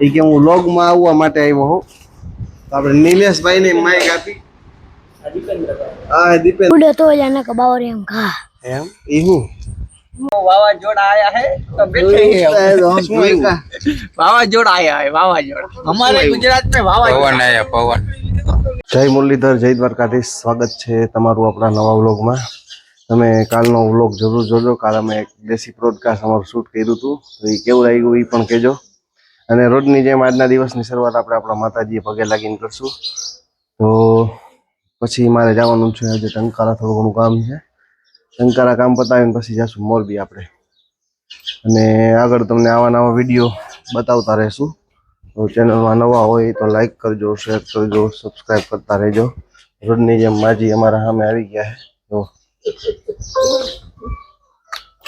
એ કે હું લોગમાં આવવા માટે આવ્યો હોઉં તો આપણે નિલેશભાઈને માઇક આપી હા દીપેન ઉડે તો જાને કે બાવર એમ ઘા એમ એ હું वावाजोड़ा आया है तो बैठे ही हम। શું આવ્યું? वावाजोड़ा आया है वावाजोड़ा हमारे गुजरात में वावाजोड़ा પવન આયા પવન જય મુરલીધર જય દ્વારકાધીશ સ્વાગત છે તમારું આપણા નવા વ્લોગમાં તમે કાલનો વ્લોગ જરૂર જોજો કાલ અમે એક દેશી પ્રોડકાસ્ટ અમારું શૂટ કર્યું હતું તો એ કેવું લાગ્યું એ પણ કહેજો અને રોજની જેમ આજના દિવસની શરૂઆત આપણે આપણા માતાજીએ પગે લાગીને કરશું. તો પછી મારે જવાનું છે, આજે ટંકારા થોડું ઘણું કામ છે. ટંકારા કામ પતાવીને પછી જશું મોરબી આપણે. અને આગળ તમને આવા નવા વીડિયો બતાવતા રહેશું. તો ચેનલમાં નવા હોય તો લાઈક કરજો, શેર કરજો સબસ્ક્રાઈબ કરતા રહેજો. રોજની જેમ માજી અમારા સામે આવી ગયા છે. તો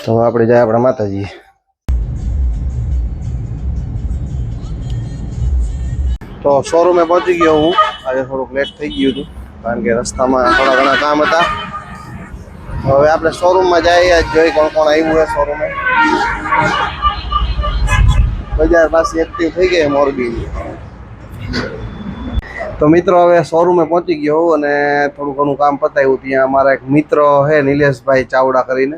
તો આપણે જાય આપણા માતાજી તો શોરૂમે પહોંચી ગયો હું. આજે થોડુંક લેટ થઈ ગયું હતું, કારણ કે રસ્તામાં થોડા ઘણા કામ હતા. હવે આપણે શોરૂમમાં જઈએ જોઈ કોણ કોણ આવ્યું છે શોરૂમે બજાર પાસે એક્ટિવ થઈ ગઈ મોરબી. તો મિત્રો, હવે શોરૂમે પહોંચી ગયો અને થોડું ઘણું કામ પતાવ્યું. ત્યાં અમારા એક મિત્ર છે, નિલેશભાઈ ચાવડા કરીને.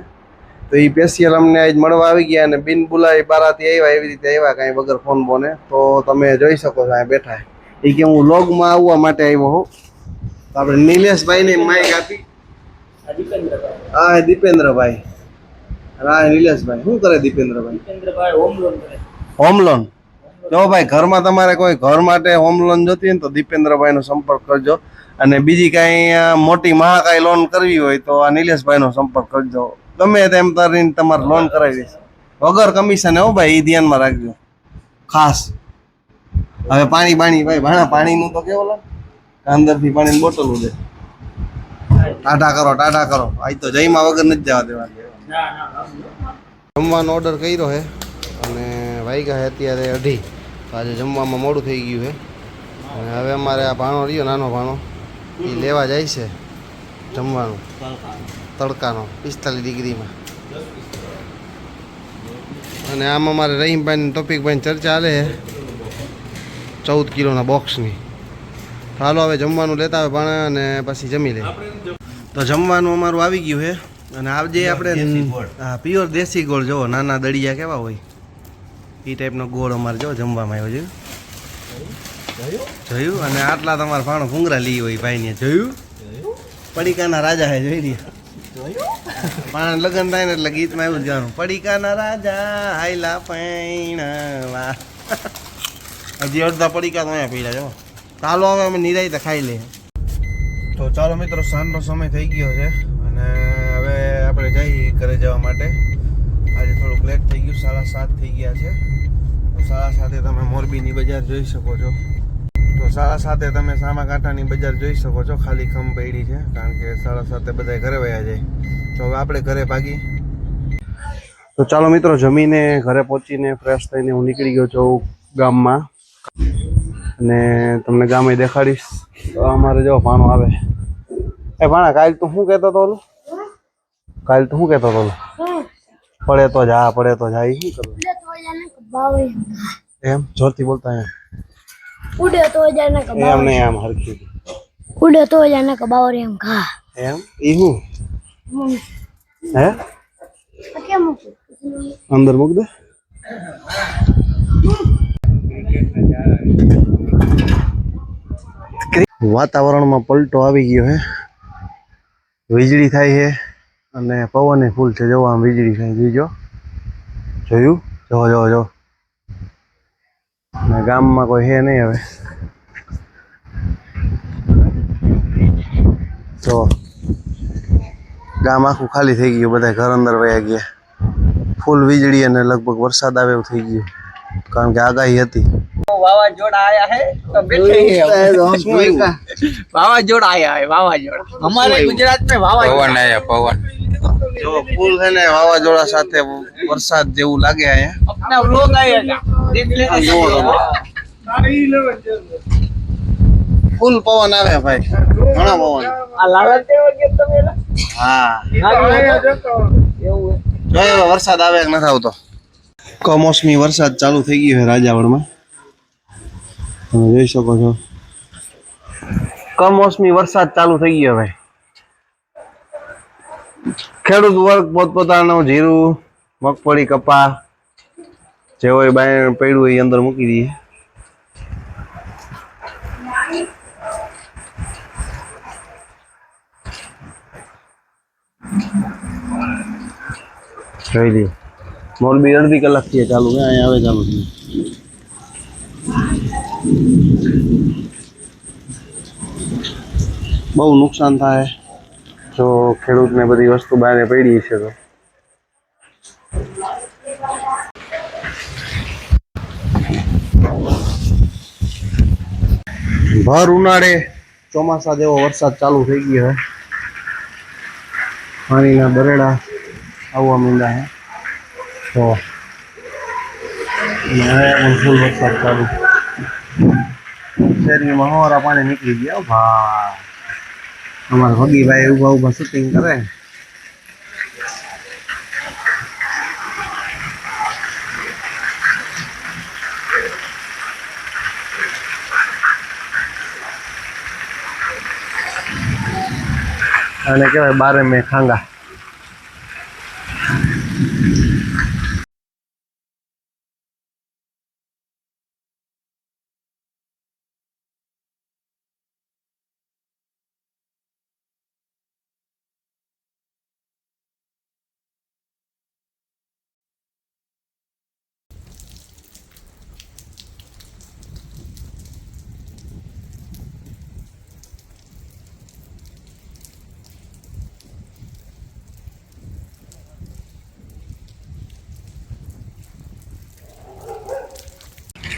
તો એ પેશિયલ અમને આજ મળવા આવી ગયા અને બિન બોલાવી બારાથી આવ્યા એવી રીતે આવ્યા કાંઈ વગર ફોન બોને. તો તમે જોઈ શકો છો અહીંયા બેઠા. એ કે હું લોગમાં આવવા માટે આવ્યો હોઉં. તો આપણે નિલેશભાઈને માઇક આપી. હા દીપેન્દ્રભાઈ. હા નિલેશભાઈ. શું કરે Dipendrabhai? Home loan home loan જો ભાઈ ઘરમાં તમારે કોઈ ઘર માટે હોમ લોન જોતી હોય તો દીપેન્દ્રભાઈનો સંપર્ક કરજો. અને બીજી કાંઈ મોટી મહાકાય લોન કરવી હોય તો આ નિલેશભાઈનો સંપર્ક કરજો. ગમે તેમ કરીને તમારે લોન કરાવી દઈશ. વગર કમિશન હો ભાઈ એ ધ્યાનમાં રાખજો. ખાસ. હવે પાણી પાણી ભાઈ, ભાણા પાણીનું તો કેવો લા અંદરથી પાણીની બોટલ ઉડે. ટાટા કરો ટાટા કરો. આજ તો જઈમાં વગર નથી જવા દેવા જમવાનો ઓર્ડર કર્યો છે અને વાઈગા છે અત્યારે અઢી. આજે જમવામાં મોડું થઈ ગયું છે અને હવે અમારે આ ભાણો રહ્યો, નાનો ભાણો. એ લેવા જાય છે જમવાનું. તડકાનો પિસ્તાલીસ ડિગ્રીમાં. અને આમ અમારે રહીમભાઈ ટોપિકભાઈ ચર્ચા ચાલે છે. ચૌદ કિલોના બોક્સની. હાલો હવે જમવાનું લેતા આવે ભાણા અને પછી જમી લે. તો જમવાનું અમારું આવી ગયું છે. અને આજે આપણે હા પ્યોર દેશી ગોળ જોવો નાના દળિયા કેવા હોય. એ ટાઈપનો ગોળ અમારે જો જમવામાં આવ્યો છે. જોયું? અને આટલા તમારા ભાણો ભૂંગરા લઈ હોય ભાઈને જોયું? પડીકાના રાજા હે જોઈ લ્યો. પાણ લગ્ન થાય ને એટલે ગીતમાં એવું જ ગાવાનું પડીકાના રાજા, હાયલા પૈણા હજી અડધા પડીકા તો અહીંયા પીડા જો ચાલો હવે અમે નિરાયતે ખાઈ લઈએ. તો ચાલો મિત્રો, સાંજનો સમય થઈ ગયો છે અને હવે આપણે જઈએ ઘરે જવા માટે. આજે થોડુંક લેટ થઈ ગયું, સાડા સાત થઈ ગયા છે. તો સાડા સાતે તમે મોરબીની બજાર જોઈ શકો છો. તો સાડા સાતે તમે સામાકાંઠાની બજાર જોઈ શકો છો. ખાલી ખમ પડી છે કારણ કે સાડા સાતે બધા ઘરે વયા જાય. તો હવે આપણે ઘરે ભાગી. તો ચાલો મિત્રો જમીને ઘરે પહોંચીને ફ્રેશ થઈને હું નીકળી ગયો છું ગામમાં. અને તમને ગામે દેખાડીશ. તો અમારે જો ભાણો આવે. એ ભાણા કાલ તું શું કહેતો હતો ઓલું? કાલ તું શું કહેતો હતો ઓલું? પડે તો જા પડે તો જા એ શું કરવું ઉડે તો જાને કે બાવર એમ. એમ? જોરથી બોલતા એમ ઉડે તો જાને કે એમ નહીં આમ હરખી. ઉડે તો જાને કે બાવર એમ ઘા. એમ? ઈ હું? કેમ મૂકું? અંદર મૂક દે. વાતાવરણમાં પલટો આવી ગયો હે. વીજળી થાય છે અને પવન ફૂલ છે. જોવા આમ વીજળી થાય જોયું જો જો જો ને ગામમાં કોઈ હે નહીં હવે. તો ગામ આખું ખાલી થઈ ગયું બધા ઘર અંદર વયા ગયા. ફૂલ વીજળી અને લગભગ વરસાદ આવે એવું થઈ ગયું કારણ કે આગાહી હતી. વાવાઝોડા આયા હે તો બેઠે વાવાઝોડા આયા હે વાવાઝોડા. અમારે ગુજરાત મે પવન આયા પવન. જો ફૂલ છે ને વાવાઝોડા સાથે વરસાદ જેવું લાગે ફૂલ પવન આવે ભાઈ. ઘણા પવન. હા. વરસાદ આવે કે નથી આવતો. કમોસમી વરસાદ ચાલુ થઈ ગયો છે રાજાવડમાં તમે જોઈ શકો છો. કમોસમી વરસાદ ચાલુ થઈ ગયો ભાઈ. ખેડૂત વર્ગ પોતપોતાનું જીરું, મગફળી કપા જે હોય બાય પડ્યું હોય એ અંદર મૂકી દઈએ. જોઈ લઈએ મોરબી અડધી કલાકથી ચાલુ છે, અહીંયા આવે ચાલુ છે. બહુ નુકસાન થાય. જો ખેડૂતને બધી વસ્તુ બહાર પડી છે તો. ભર ઉનાળે ચોમાસા જેવો વરસાદ ચાલુ થઈ ગયો હે. પાણીના બરેડા આવવા માંડ્યા હે. તો વરસાદ ચાલુ. શેરીમાં હવારા પાણી નીકળી ગયા ભાઈ. અમારા ભગીભાઈ ઊભા ઊભા શૂટિંગ કરે અને કહેવાય બારે મેં ખાંગા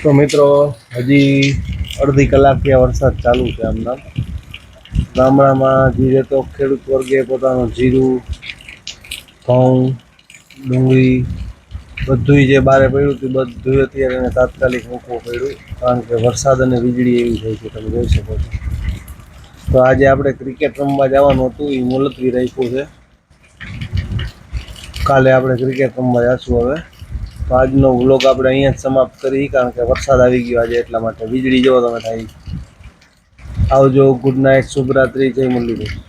તો મિત્રો, હજી અડધી કલાકથી આ વરસાદ ચાલુ છે આમનામ ગામડામાં જીરે તો ખેડૂત વર્ગે પોતાનું જીરું, ઘઉં, ડુંગળી, બધુંય જે બારે પડ્યું હતું બધું અત્યારે એને તાત્કાલિક મૂકવું પડ્યું, કારણ કે વરસાદ અને વીજળી એવી થઈ છે, તમે જોઈ શકો છો. તો આજે આપણે ક્રિકેટ રમવા જવાનું હતું, એ મુલતવી રાખ્યું છે. કાલે આપણે ક્રિકેટ રમવા જઈશું હવે. તો આજનો વ્લોગ આપણે અહીંયા જ સમાપ્ત કરી કારણ કે વરસાદ આવી ગયો આજે, એટલા માટે વીજળી જવો તમે થાય. આવજો ગુડ નાઇટ શુભરાત્રી, જય મુરલીધર.